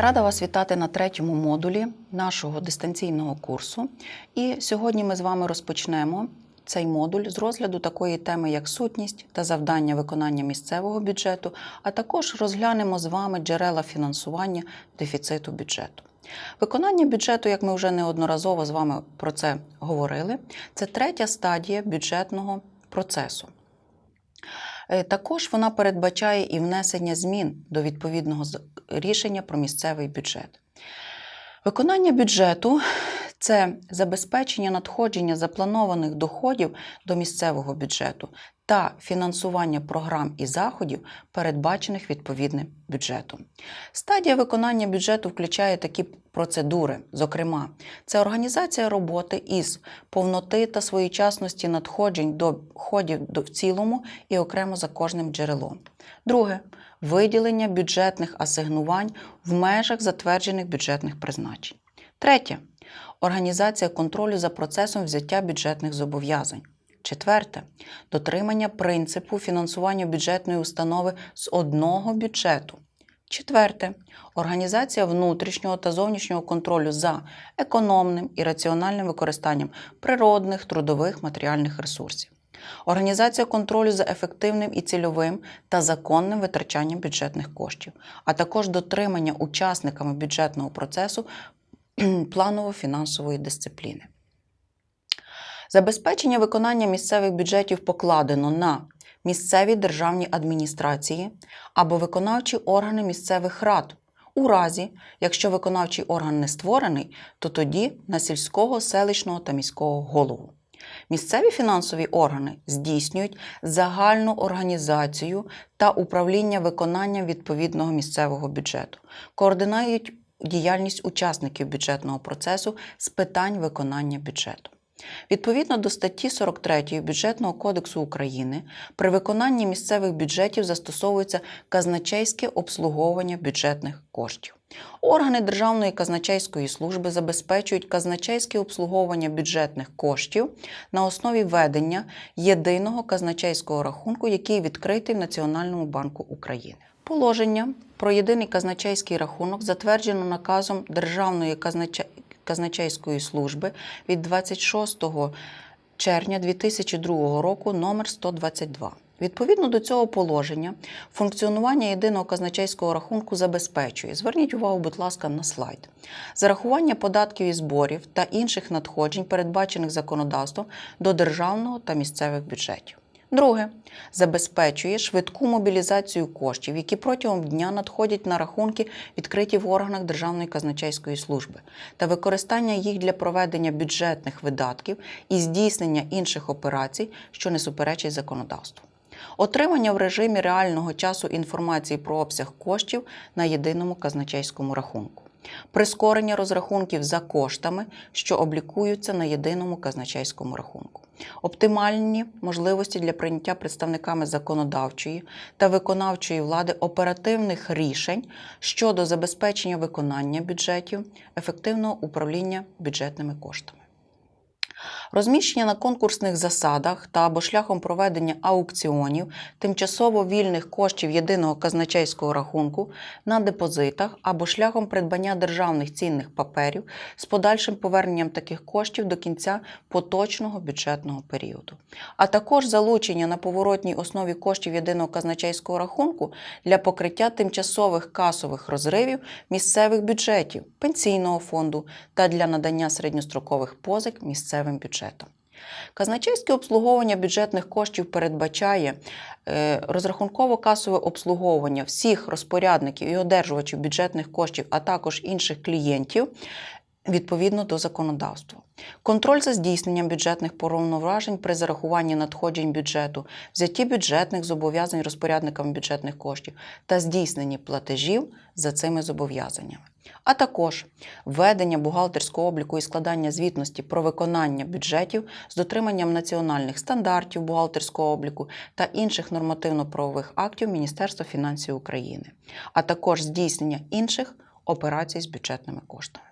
Рада вас вітати на третьому модулі нашого дистанційного курсу. І сьогодні ми з вами розпочнемо цей модуль з розгляду такої теми, як сутність та завдання виконання місцевого бюджету, а також розглянемо з вами джерела фінансування дефіциту бюджету. Виконання бюджету, як ми вже неодноразово з вами про це говорили, це третя стадія бюджетного процесу. Е, Також вона передбачає і внесення змін до відповідного рішення про місцевий бюджет. Виконання бюджету це забезпечення надходження запланованих доходів до місцевого бюджету та фінансування програм і заходів, передбачених відповідним бюджетом. Стадія виконання бюджету включає такі процедури. Зокрема, це організація роботи із повноти та своєчасності надходжень до доходів в цілому і окремо за кожним джерелом. Друге виділення бюджетних асигнувань в межах затверджених бюджетних призначень. Третє організація контролю за процесом взяття бюджетних зобов'язань. Четверте дотримання принципу фінансування бюджетної установи з одного бюджету. Четверте організація внутрішнього та зовнішнього контролю за економним і раціональним використанням природних, трудових, матеріальних ресурсів. Організація контролю за ефективним і цільовим та законним витрачанням бюджетних коштів, а також дотримання учасниками бюджетного процесу планово-фінансової дисципліни. Забезпечення виконання місцевих бюджетів покладено на місцеві державні адміністрації або виконавчі органи місцевих рад. У разі, якщо виконавчий орган не створений, то тоді на сільського, селищного та міського голову. Місцеві фінансові органи здійснюють загальну організацію та управління виконанням відповідного місцевого бюджету, координують діяльність учасників бюджетного процесу з питань виконання бюджету. Відповідно до статті 43 Бюджетного кодексу України, при виконанні місцевих бюджетів застосовується казначейське обслуговування бюджетних коштів. Органи Державної казначейської служби забезпечують казначейське обслуговування бюджетних коштів на основі ведення єдиного казначейського рахунку, який відкритий в Національному банку України. Положення про єдиний казначейський рахунок затверджено наказом Державної казначе- казначейської служби від 26 червня 2002 року номер 122. Відповідно до цього положення, функціонування єдиного казначейського рахунку забезпечує. Зверніть увагу, будь ласка, на слайд. Зарахування податків і зборів та інших надходжень, передбачених законодавством до державного та місцевих бюджетів. Друге, забезпечує швидку мобілізацію коштів, які протягом дня надходять на рахунки, відкриті в органах Державної казначейської служби, та використання їх для проведення бюджетних видатків і здійснення інших операцій, що не суперечать законодавству. Отримання в режимі реального часу інформації про обсяг коштів на єдиному казначейському рахунку. Прискорення розрахунків за коштами, що облікуються на єдиному казначейському рахунку. Оптимальні можливості для прийняття представниками законодавчої та виконавчої влади оперативних рішень щодо забезпечення виконання бюджетів, ефективного управління бюджетними коштами. Розміщення на конкурсних засадах та або шляхом проведення аукціонів тимчасово вільних коштів єдиного казначейського рахунку на депозитах або шляхом придбання державних цінних паперів з подальшим поверненням таких коштів до кінця поточного бюджетного періоду, а також залучення на поворотній основі коштів єдиного казначейського рахунку для покриття тимчасових касових розривів місцевих бюджетів, пенсійного фонду та для надання середньострокових позик місцевим бюджетам. Казначейське обслуговування бюджетних коштів передбачає е, розрахунково-касове обслуговування всіх розпорядників і одержувачів бюджетних коштів, а також інших клієнтів відповідно до законодавства. Контроль за здійсненням бюджетних повноважень при зарахуванні надходжень бюджету, взятті бюджетних зобов'язань розпорядниками бюджетних коштів та здійсненні платежів за цими зобов'язаннями. А також введення бухгалтерського обліку і складання звітності про виконання бюджетів з дотриманням національних стандартів бухгалтерського обліку та інших нормативно-правових актів Міністерства фінансів України, а також здійснення інших операцій з бюджетними коштами.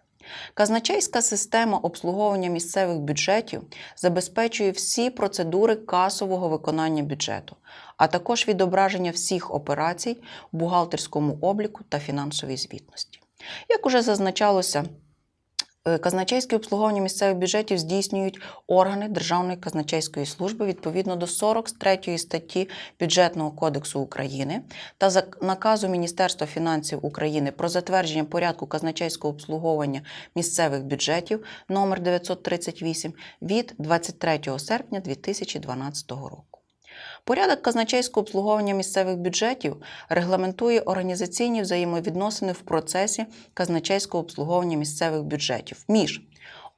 Казначейська система обслуговування місцевих бюджетів забезпечує всі процедури касового виконання бюджету, а також відображення всіх операцій в бухгалтерському обліку та фінансовій звітності. Як уже зазначалося, казначейське обслуговування місцевих бюджетів здійснюють органи Державної казначейської служби відповідно до 43 статті Бюджетного кодексу України та за наказу Міністерства фінансів України про затвердження порядку казначейського обслуговування місцевих бюджетів номер 938 від 23 серпня 2012 року. Порядок казначейського обслуговування місцевих бюджетів регламентує організаційні взаємовідносини в процесі казначейського обслуговування місцевих бюджетів між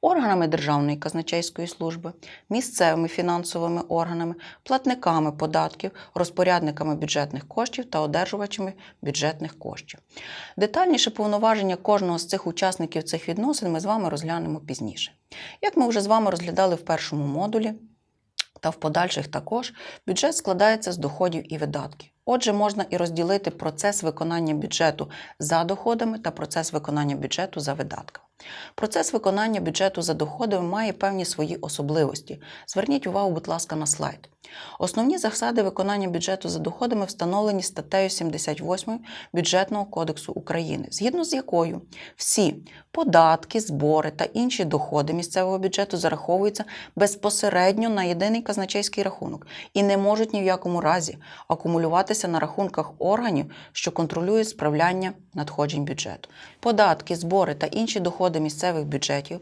органами Державної казначейської служби, місцевими фінансовими органами, платниками податків, розпорядниками бюджетних коштів та одержувачами бюджетних коштів. Детальніше повноваження кожного з цих учасників цих відносин ми з вами розглянемо пізніше. Як ми вже з вами розглядали в першому модулі, та в подальших також бюджет складається з доходів і видатків. Отже, можна і розділити процес виконання бюджету за доходами та процес виконання бюджету за видатками. Процес виконання бюджету за доходами має певні свої особливості. Зверніть увагу, будь ласка, на слайд. Основні засади виконання бюджету за доходами встановлені статтею 78 Бюджетного кодексу України, згідно з якою всі податки, збори та інші доходи місцевого бюджету зараховуються безпосередньо на єдиний казначейський рахунок і не можуть ні в якому разі акумулюватися на рахунках органів, що контролюють справляння надходжень бюджету. Податки, збори та інші доходи місцевих бюджетів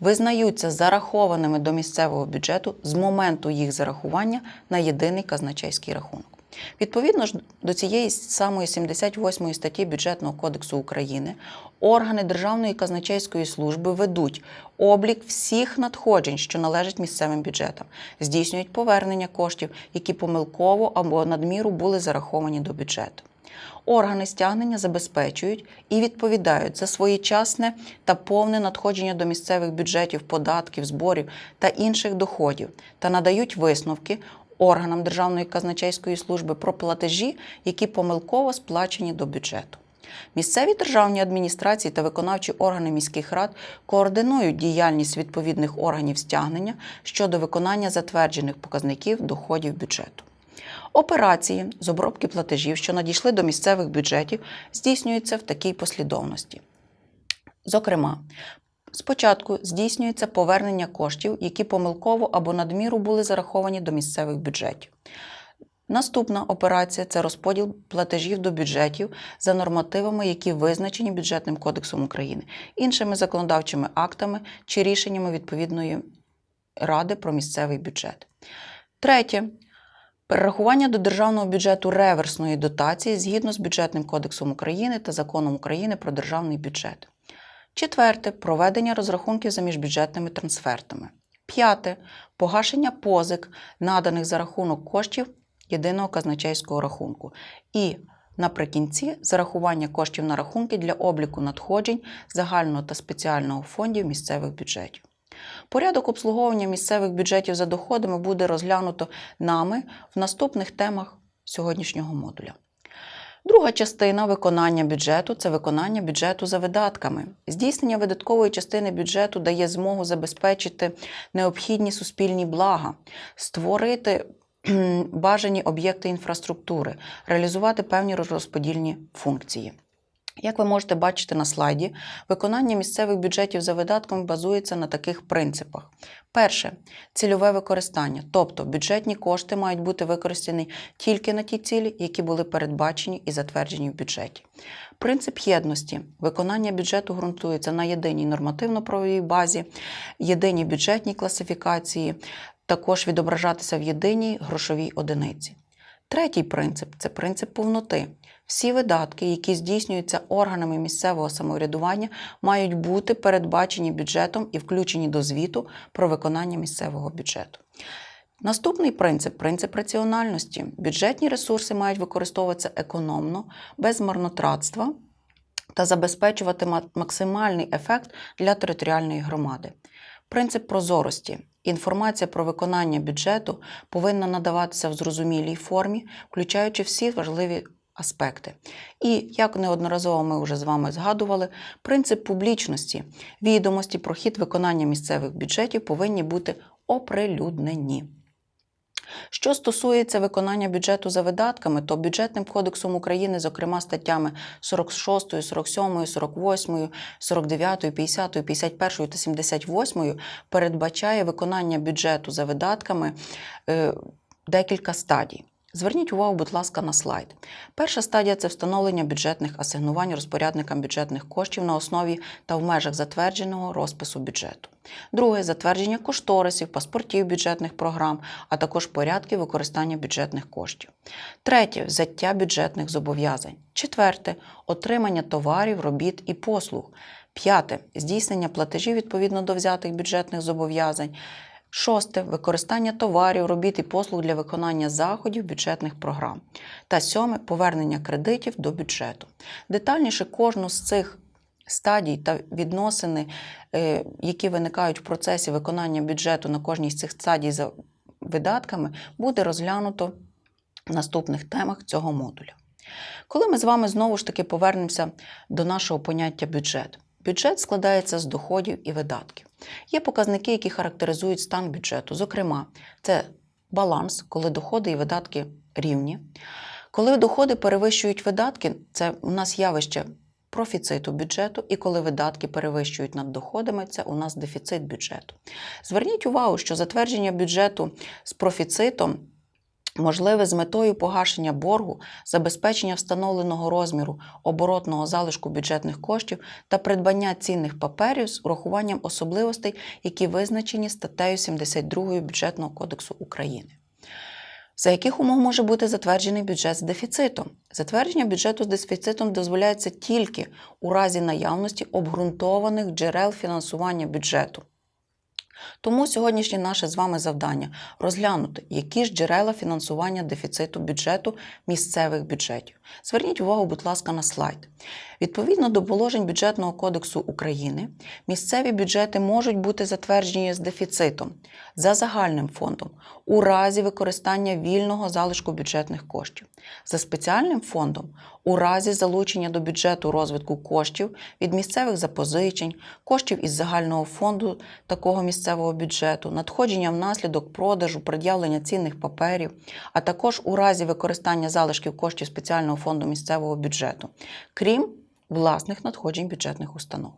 визнаються зарахованими до місцевого бюджету з моменту їх зарахування на єдиний казначейський рахунок. Відповідно ж до цієї самої 78 статті Бюджетного кодексу України органи Державної казначейської служби ведуть облік всіх надходжень, що належать місцевим бюджетам, здійснюють повернення коштів, які помилково або надміру були зараховані до бюджету. Органи стягнення забезпечують і відповідають за своєчасне та повне надходження до місцевих бюджетів, податків, зборів та інших доходів та надають висновки органам Державної казначейської служби про платежі, які помилково сплачені до бюджету. Місцеві державні адміністрації та виконавчі органи міських рад координують діяльність відповідних органів стягнення щодо виконання затверджених показників доходів бюджету. Операції з обробки платежів, що надійшли до місцевих бюджетів, здійснюються в такій послідовності. Зокрема, спочатку здійснюється повернення коштів, які помилково або надміру були зараховані до місцевих бюджетів. Наступна операція це розподіл платежів до бюджетів за нормативами, які визначені бюджетним кодексом України, іншими законодавчими актами чи рішеннями відповідної ради про місцевий бюджет. Третє. Перерахування до державного бюджету реверсної дотації згідно з бюджетним кодексом України та законом України про державний бюджет. Четверте проведення розрахунків за міжбюджетними трансфертами. П'яте погашення позик, наданих за рахунок коштів єдиного казначейського рахунку. І наприкінці зарахування коштів на рахунки для обліку надходжень загального та спеціального фондів місцевих бюджетів. Порядок обслуговування місцевих бюджетів за доходами буде розглянуто нами в наступних темах сьогоднішнього модуля. Друга частина виконання бюджету це виконання бюджету за видатками. Здійснення видаткової частини бюджету дає змогу забезпечити необхідні суспільні блага, створити бажані об'єкти інфраструктури, реалізувати певні розподільні функції. Як ви можете бачити на слайді, виконання місцевих бюджетів за видатками базується на таких принципах. Перше цільове використання, тобто бюджетні кошти мають бути використані тільки на ті цілі, які були передбачені і затверджені в бюджеті. Принцип єдності виконання бюджету ґрунтується на єдиній нормативно-правовій базі, єдиній бюджетній класифікації, також відображатися в єдиній грошовій одиниці. Третій принцип це принцип повноти. Всі видатки, які здійснюються органами місцевого самоврядування, мають бути передбачені бюджетом і включені до звіту про виконання місцевого бюджету. Наступний принцип принцип раціональності. Бюджетні ресурси мають використовуватися економно, без марнотратства та забезпечувати максимальний ефект для територіальної громади. Принцип прозорості. Інформація про виконання бюджету повинна надаватися в зрозумілій формі, включаючи всі важливі аспекти. І, як неодноразово ми вже з вами згадували, принцип публічності. Відомості про хід виконання місцевих бюджетів повинні бути оприлюднені. Що стосується виконання бюджету за видатками, то бюджетним кодексом України, зокрема статтями 46, 47, 48, 49, 50, 51 та 78, передбачає виконання бюджету за видатками е, декілька стадій. Зверніть увагу, будь ласка, на слайд. Перша стадія це встановлення бюджетних асигнувань розпорядникам бюджетних коштів на основі та в межах затвердженого розпису бюджету. Друге затвердження кошторисів, паспортів бюджетних програм, а також порядків використання бюджетних коштів. Третє взяття бюджетних зобов'язань. Четверте отримання товарів, робіт і послуг. П'яте здійснення платежів відповідно до взятих бюджетних зобов'язань. Шосте використання товарів, робіт і послуг для виконання заходів бюджетних програм. Та сьоме повернення кредитів до бюджету. Детальніше кожну з цих стадій та відносини, е, які виникають в процесі виконання бюджету на кожній з цих стадій за видатками, буде розглянуто в наступних темах цього модуля. Коли ми з вами знову ж таки повернемося до нашого поняття бюджет. Бюджет складається з доходів і видатків. Є показники, які характеризують стан бюджету. Зокрема, це баланс, коли доходи і видатки рівні. Коли доходи перевищують видатки, це у нас явище профіциту бюджету, і коли видатки перевищують над доходами, це у нас дефіцит бюджету. Зверніть увагу, що затвердження бюджету з профіцитом можливе з метою погашення боргу, забезпечення встановленого розміру оборотного залишку бюджетних коштів та придбання цінних паперів з урахуванням особливостей, які визначені статтею 72 Бюджетного кодексу України. За яких умов може бути затверджений бюджет з дефіцитом? Затвердження бюджету з дефіцитом дозволяється тільки у разі наявності обґрунтованих джерел фінансування бюджету. Тому сьогоднішнє наше з вами завдання розглянути, які ж джерела фінансування дефіциту бюджету місцевих бюджетів. Зверніть увагу, будь ласка, на слайд. Відповідно до положень бюджетного кодексу України, місцеві бюджети можуть бути затверджені з дефіцитом за загальним фондом у разі використання вільного залишку бюджетних коштів, за спеціальним фондом у разі залучення до бюджету розвитку коштів від місцевих запозичень, коштів із загального фонду такого місцевого бюджету, надходження внаслідок продажу, пред'явлення цінних паперів, а також у разі використання залишків коштів спеціального фонду місцевого бюджету, крім власних надходжень бюджетних установ.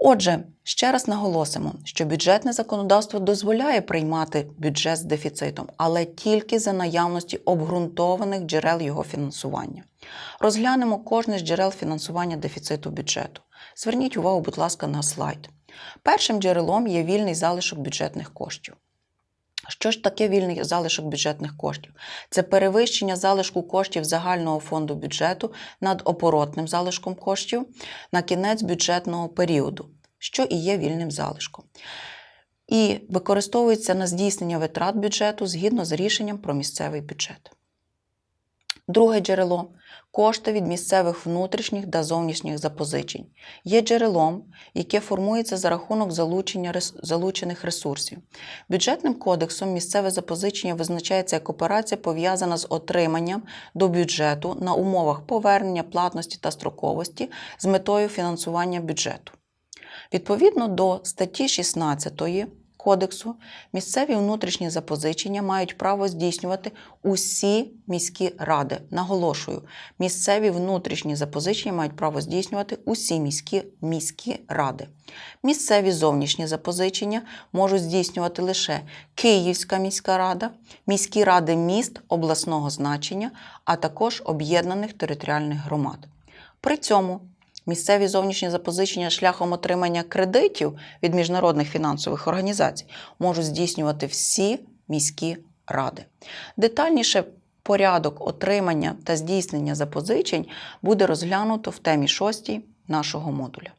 Отже, ще раз наголосимо, що бюджетне законодавство дозволяє приймати бюджет з дефіцитом, але тільки за наявності обґрунтованих джерел його фінансування. Розглянемо кожне з джерел фінансування дефіциту бюджету. Зверніть увагу, будь ласка, на слайд. Першим джерелом є вільний залишок бюджетних коштів. Що ж таке вільний залишок бюджетних коштів? Це перевищення залишку коштів загального фонду бюджету над оборотним залишком коштів на кінець бюджетного періоду, що і є вільним залишком. І використовується на здійснення витрат бюджету згідно з рішенням про місцевий бюджет. Друге джерело кошти від місцевих внутрішніх та зовнішніх запозичень є джерелом, яке формується за рахунок залучення залучених ресурсів. Бюджетним кодексом місцеве запозичення визначається як операція, пов'язана з отриманням до бюджету на умовах повернення платності та строковості з метою фінансування бюджету. Відповідно до статті 16 Кодексу, місцеві внутрішні запозичення мають право здійснювати усі міські ради. Наголошую, місцеві внутрішні запозичення мають право здійснювати усі міські міські ради. Місцеві зовнішні запозичення можуть здійснювати лише Київська міська рада, міські ради міст обласного значення, а також об'єднаних територіальних громад. При цьому Місцеві зовнішні запозичення шляхом отримання кредитів від міжнародних фінансових організацій можуть здійснювати всі міські ради. Детальніше порядок отримання та здійснення запозичень буде розглянуто в темі 6 нашого модуля.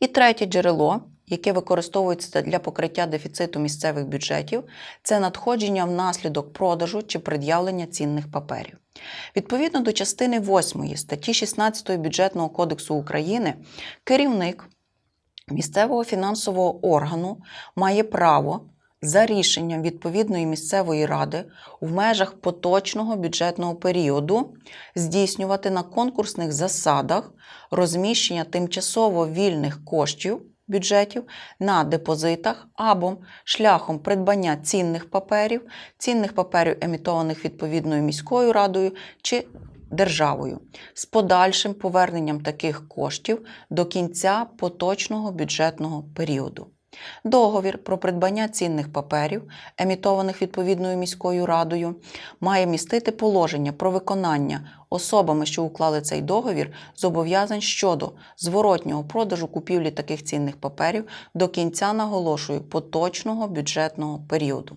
І третє джерело, яке використовується для покриття дефіциту місцевих бюджетів, це надходження внаслідок продажу чи пред'явлення цінних паперів. Відповідно до частини 8 статті 16 Бюджетного кодексу України, керівник місцевого фінансового органу має право за рішенням відповідної місцевої ради в межах поточного бюджетного періоду здійснювати на конкурсних засадах розміщення тимчасово вільних коштів бюджетів на депозитах або шляхом придбання цінних паперів, цінних паперів, емітованих відповідною міською радою чи державою, з подальшим поверненням таких коштів до кінця поточного бюджетного періоду. Договір про придбання цінних паперів, емітованих відповідною міською радою, має містити положення про виконання особами, що уклали цей договір, зобов'язань щодо зворотнього продажу купівлі таких цінних паперів до кінця наголошую поточного бюджетного періоду.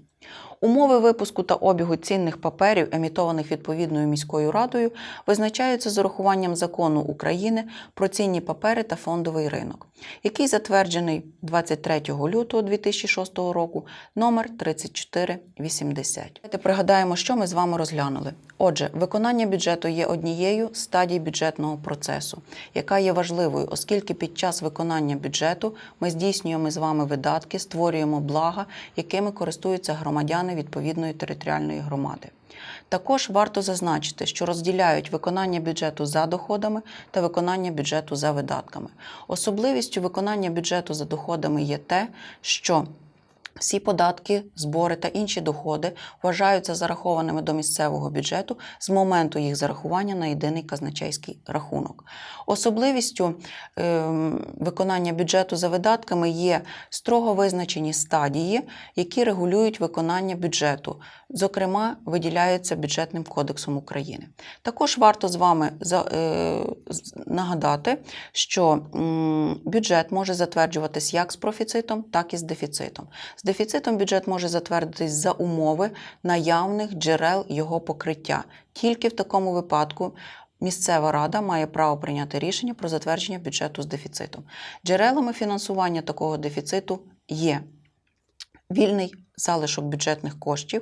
Умови випуску та обігу цінних паперів, емітованих відповідною міською радою, визначаються з урахуванням закону України про цінні папери та фондовий ринок, який затверджений 23 лютого 2006 року номер 3480. Давайте пригадаємо, що ми з вами розглянули. Отже, виконання бюджету є однією з стадій бюджетного процесу, яка є важливою, оскільки під час виконання бюджету ми здійснюємо з вами видатки, створюємо блага, якими користуються громадяни відповідної територіальної громади. Також варто зазначити, що розділяють виконання бюджету за доходами та виконання бюджету за видатками. Особливістю виконання бюджету за доходами є те, що всі податки, збори та інші доходи вважаються зарахованими до місцевого бюджету з моменту їх зарахування на єдиний казначейський рахунок. Особливістю ем, виконання бюджету за видатками є строго визначені стадії, які регулюють виконання бюджету, зокрема, виділяються бюджетним кодексом України. Також варто з вами е, нагадати, що бюджет може затверджуватись як з профіцитом, так і з дефіцитом. З дефіцитом бюджет може затвердитись за умови наявних джерел його покриття. Тільки в такому випадку місцева рада має право прийняти рішення про затвердження бюджету з дефіцитом. Джерелами фінансування такого дефіциту є вільний залишок бюджетних коштів,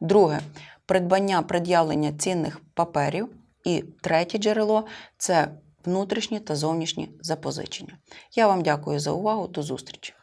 друге придбання пред'явлення цінних паперів, і третє джерело це внутрішні та зовнішні запозичення. Я вам дякую за увагу. До зустрічі!